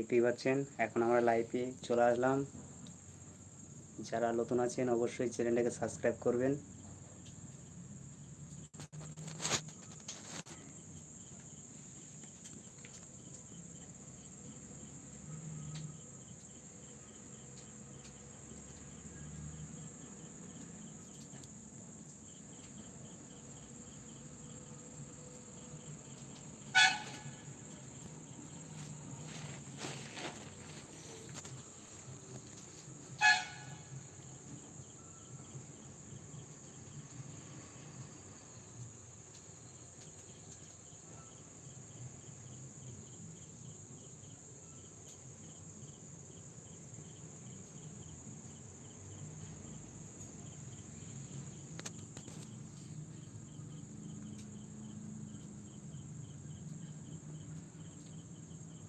দেখতেই পাচ্ছেন এখন আমরা লাইভে চলে আসলাম। যারা নতুন আছেন অবশ্যই চ্যানেলটাকে সাবস্ক্রাইব করবেন।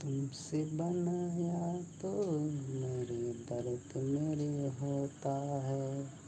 तुमसे बनाया तो मेरे दर्द मेरे होता है।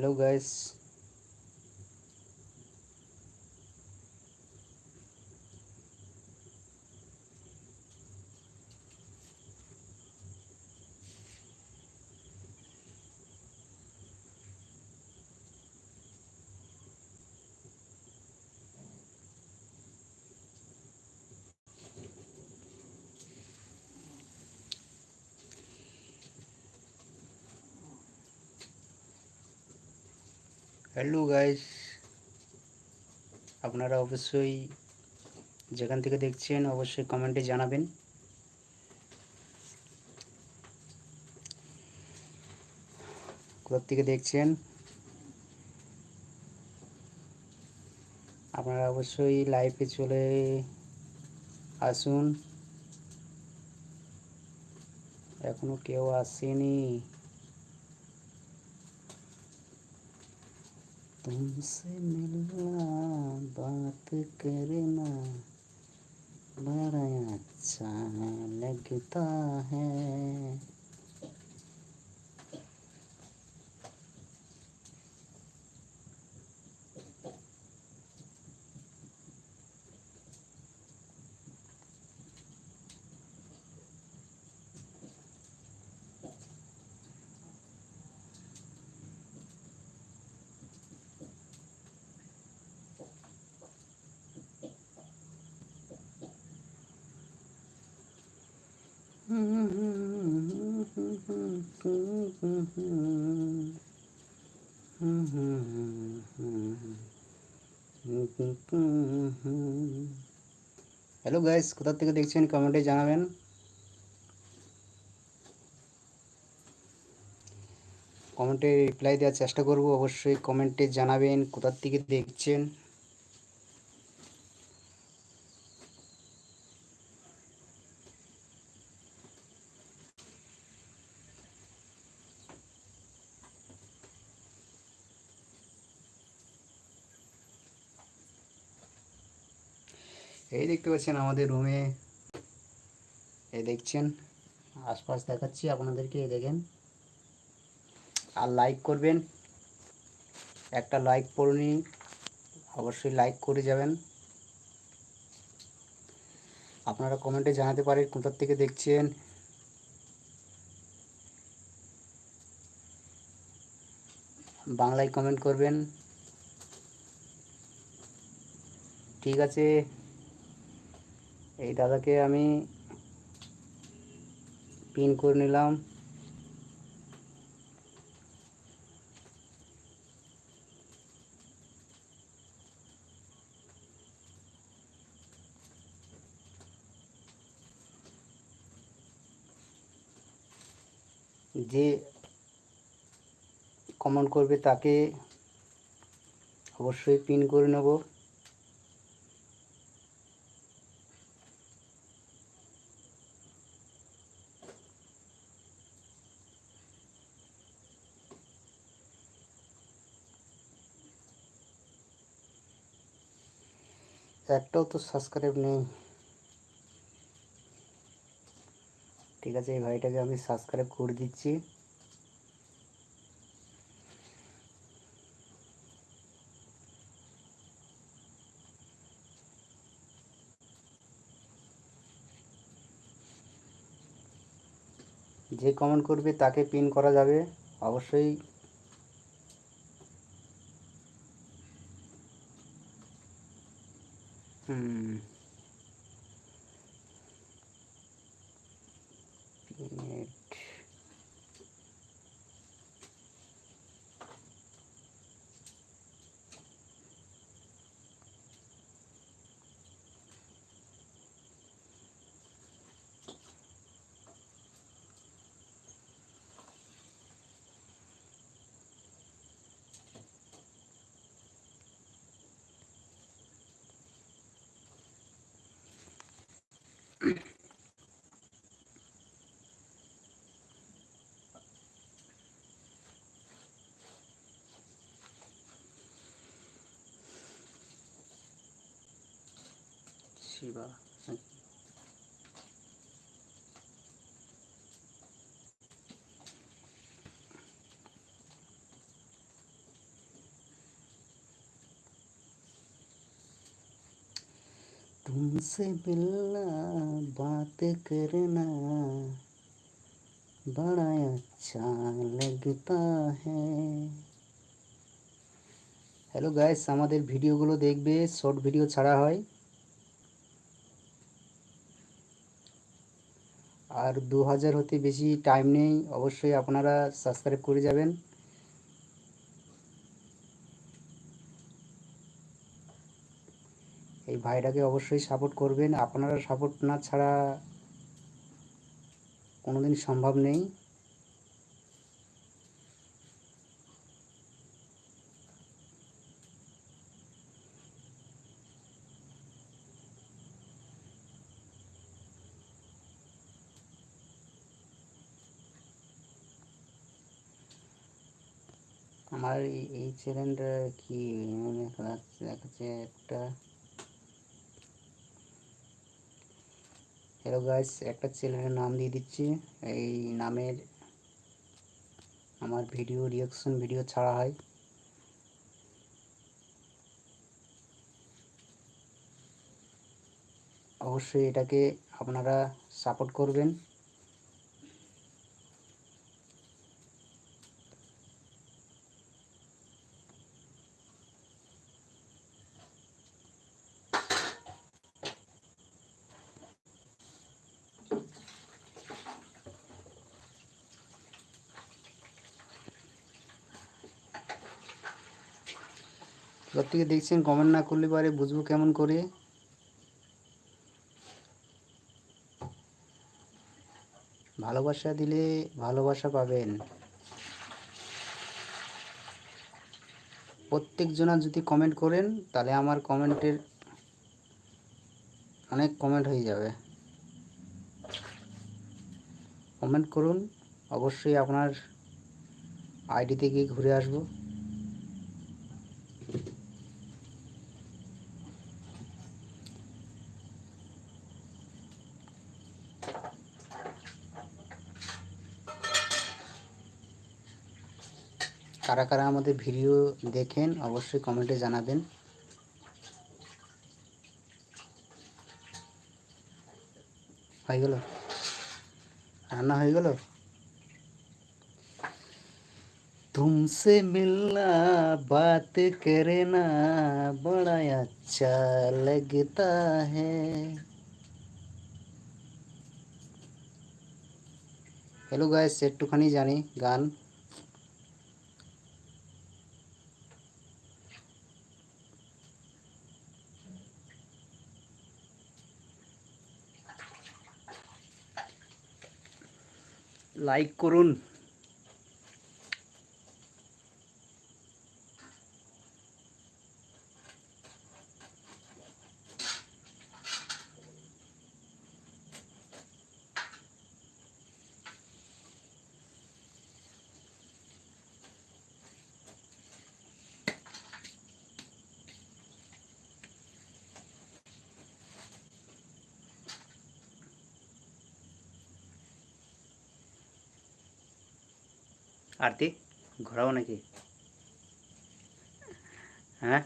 Hello guys. হ্যালো গাইস আপনারা অবশ্যই যেখান থেকে দেখছেন, অবশ্যই কমেন্টে জানাবেন। কোথার থেকে দেখছেন? আপনারা অবশ্যই লাইভে চলে আসুন। এখনও কেউ আসেনি। तुमसे मिलना बात करना बड़ा अच्छा लगता है। হ্যালো গাইস কোথা থেকে দেখছেন কমেন্টে জানাবেন। কমেন্টে রিপ্লাই দেওয়ার চেষ্টা করব, অবশ্যই কমেন্টে জানাবেন কোথার থেকে দেখছেন। এই দেখতে পাচ্ছেন আমাদের রুমে এই দেখছেন, আশপাশ দেখাচ্ছি আপনাদেরকে, এই দেখেন। আর লাইক করবেন। একটা লাইক পড়ুনি, অবশ্যই লাইক করে যাবেন। আপনারা কমেন্টে জানাতে পারেন কোথার থেকে দেখছেন। বাংলায় কমেন্ট করবেন। ঠিক আছে। এই দাদাকে আমি পিন করে নিলাম। যে কমেন্ট করবে তাকে অবশ্যই পিন করে নেব। একটাও তো সাবস্ক্রাইব নেই। ঠিক আছে, এই ভাইটাকে আমি সাবস্ক্রাইব করে দিচ্ছি। যে কমেন্ট করবে তাকে পিন করা যাবে। অবশ্যই 是吧？तुमसे मिलना बात करना बड़ा अच्छा लगता है হ্যালো গাইস আমাদের ভিডিওগুলো দেখবে শর্ট ভিডিও ছাড়া হয় আর দু হাজার হতে বেশি টাইম নেই অবশ্যই আপনারা সাবস্ক্রাইব করে যাবেন ভাইটাকে অবশ্যই সাপোর্ট করবেন। আপনারা সাপোর্ট না ছাড়া কোনোদিন সম্ভব নেই। আমার এই চ্যানেলটা কি যাচ্ছে দেখাচ্ছে একটা হ্যালো গাইস একটা চ্যানেলের নাম দিয়ে দিচ্ছি। এই নামের আমার ভিডিও রিয়াকশন ভিডিও ছাড়া হয়। অবশ্যই এটাকে আপনারা সাপোর্ট করবেন কোথা থেকে দেখছেন কমেন্ট না করলে পারে বুঝব কেমন করে। ভালোবাসা দিলে ভালোবাসা পাবেন। প্রত্যেকজনা যদি কমেন্ট করেন, তাহলে আমার কমেন্টের অনেক কমেন্ট হয়ে যাবে। কমেন্ট করুন, অবশ্যই আপনার আইডি থেকে ঘুরে আসব। কারা কারা আমাদের ভিডিও দেখেন অবশ্যই কমেন্টে জানাবেন হয়ে গেল রান্না হয়ে গেল तुमसे मिलना बात करना बड़ा अच्छा लगता है হ্যালো গাইস একটুখানি জানি গান লাইক করুন। আরতি ঘোরাবো নাকি? হ্যাঁ?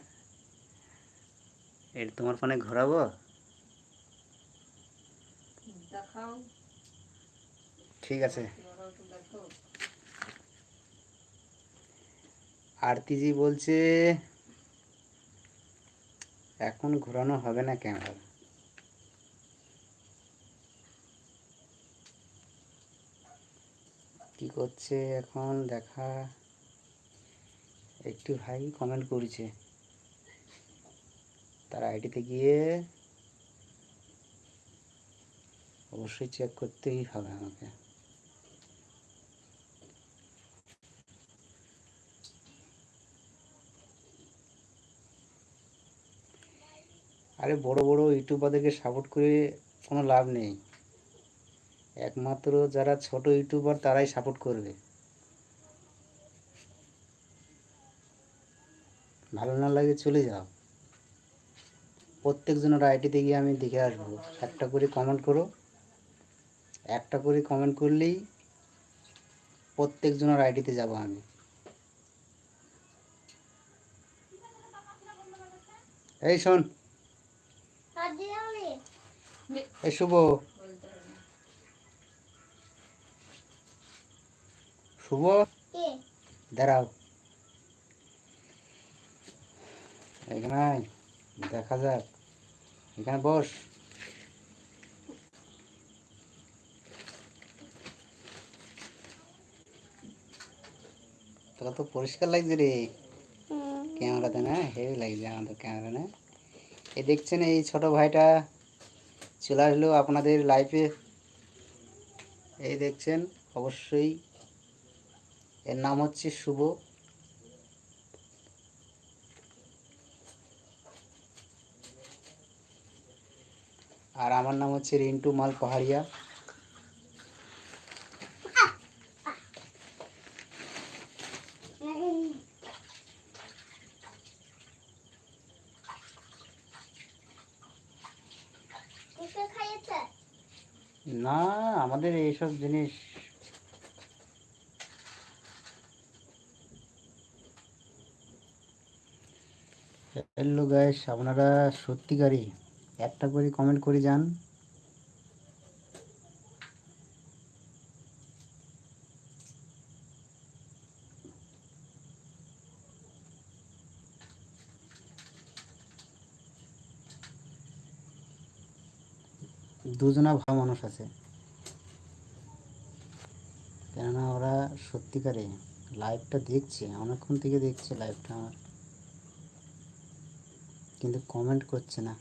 এটা তোমার ফোনে ঘোরাবো? ঠিক আছে। আরতিজি বলছে এখন ঘোরানো হবে না ক্যামেরা করছে এখন, দেখা একটি ভাই কমেন্ট করেছে। তার আইডিতে গিয়ে অবশ্যই চেক করতেই হবে আমাকে। আরে বড় বড় ইউটিউবারদেরকে সাপোর্ট করে কোনো লাভ নেই। একমাত্র যারা ছোট ইউটিউবার তারাই সাপোর্ট করবে। ভালো না লাগে চলে যাও। প্রত্যেকজনের আইডিতে গিয়ে আমি দেখে আসব। একটা করে কমেন্ট করো। একটা করে কমেন্ট করলেই প্রত্যেকজনের আইডিতে যাব আমি। এই শোন। এই শুভ বলতে হবে না। শুভ। দাঁড়াও। এখানে দেখা যাক। এখানে বস। তোরা তো পরিষ্কার লাগছে রে। ক্যামেরাতে না হেভি লাগছে আমাদের ক্যামেরা না? এই দেখছেন এই ছোট ভাইটা চলে আসলো আপনাদের লাইফে এই দেখছেন অবশ্যই এর নাম হচ্ছে শুভ। আর আমার নাম হচ্ছে রিন্টু মাল পাহাড়িয়া না আমাদের এইসব জিনিস হ্যালো গাইস আপনারা সত্যিকারই একটা করে কমেন্ট করে যান। দুজনা ভালো মানুষ আছে। কেননা ওরা সত্যিকারে লাইভটা দেখছে, অনেকক্ষণ থেকে দেখছে লাইভটা আমার। কিন্তু কমেন্ট করছে না।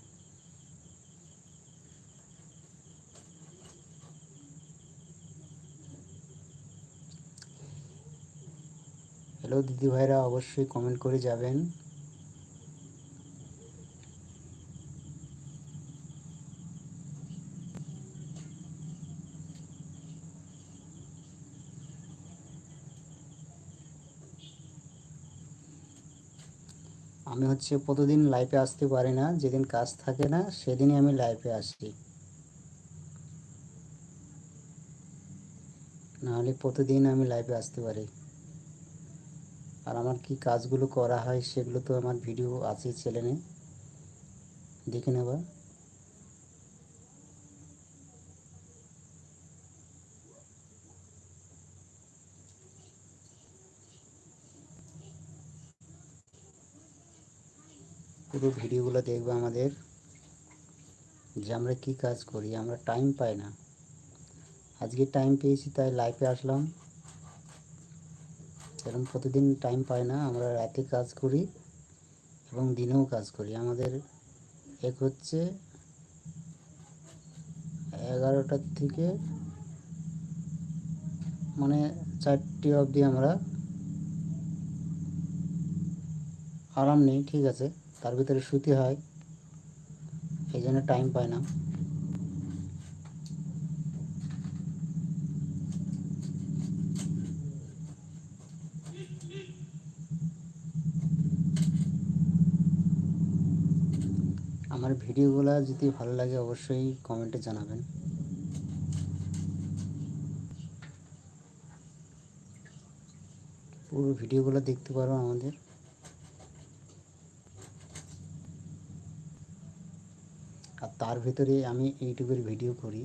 হ্যালো দিদি ভাইরা অবশ্যই কমেন্ট করে যাবেন। আমি হচ্ছে প্রতিদিন লাইফে আসতে পারি না, যেদিন কাজ থাকে না, সেদিনই আমি লাইভে আসি। নাহলে প্রতিদিন আমি লাইভে আসতে পারি। আর আমার কি কাজগুলো করা হয় সেগুলো তো আমার ভিডিও আছে চ্যানেলে দেখে নেবা। পুরো ভিডিওগুলো দেখবে আমাদের যে আমরা কী কাজ করি, আমরা টাইম পাই না। আজকে টাইম পেয়েছি, তাই লাইভে আসলাম। এরকম প্রতিদিন টাইম পাই না, আমরা রাতে কাজ করি এবং দিনেও কাজ করি। আমাদের এক হচ্ছে এগারোটার থেকে মানে চারটে অবধি আমরা আরাম নেই, ঠিক আছে। তার ভিতরে শুতে হয়, এই জন্য টাইম পায় না। আমার ভিডিওগুলো যদি ভালো লাগে অবশ্যই কমেন্টে জানাবেন। পুরো ভিডিওগুলো দেখতে পারো আমাদের। তার ভিতরে আমি ইউটিউবের ভিডিও করি।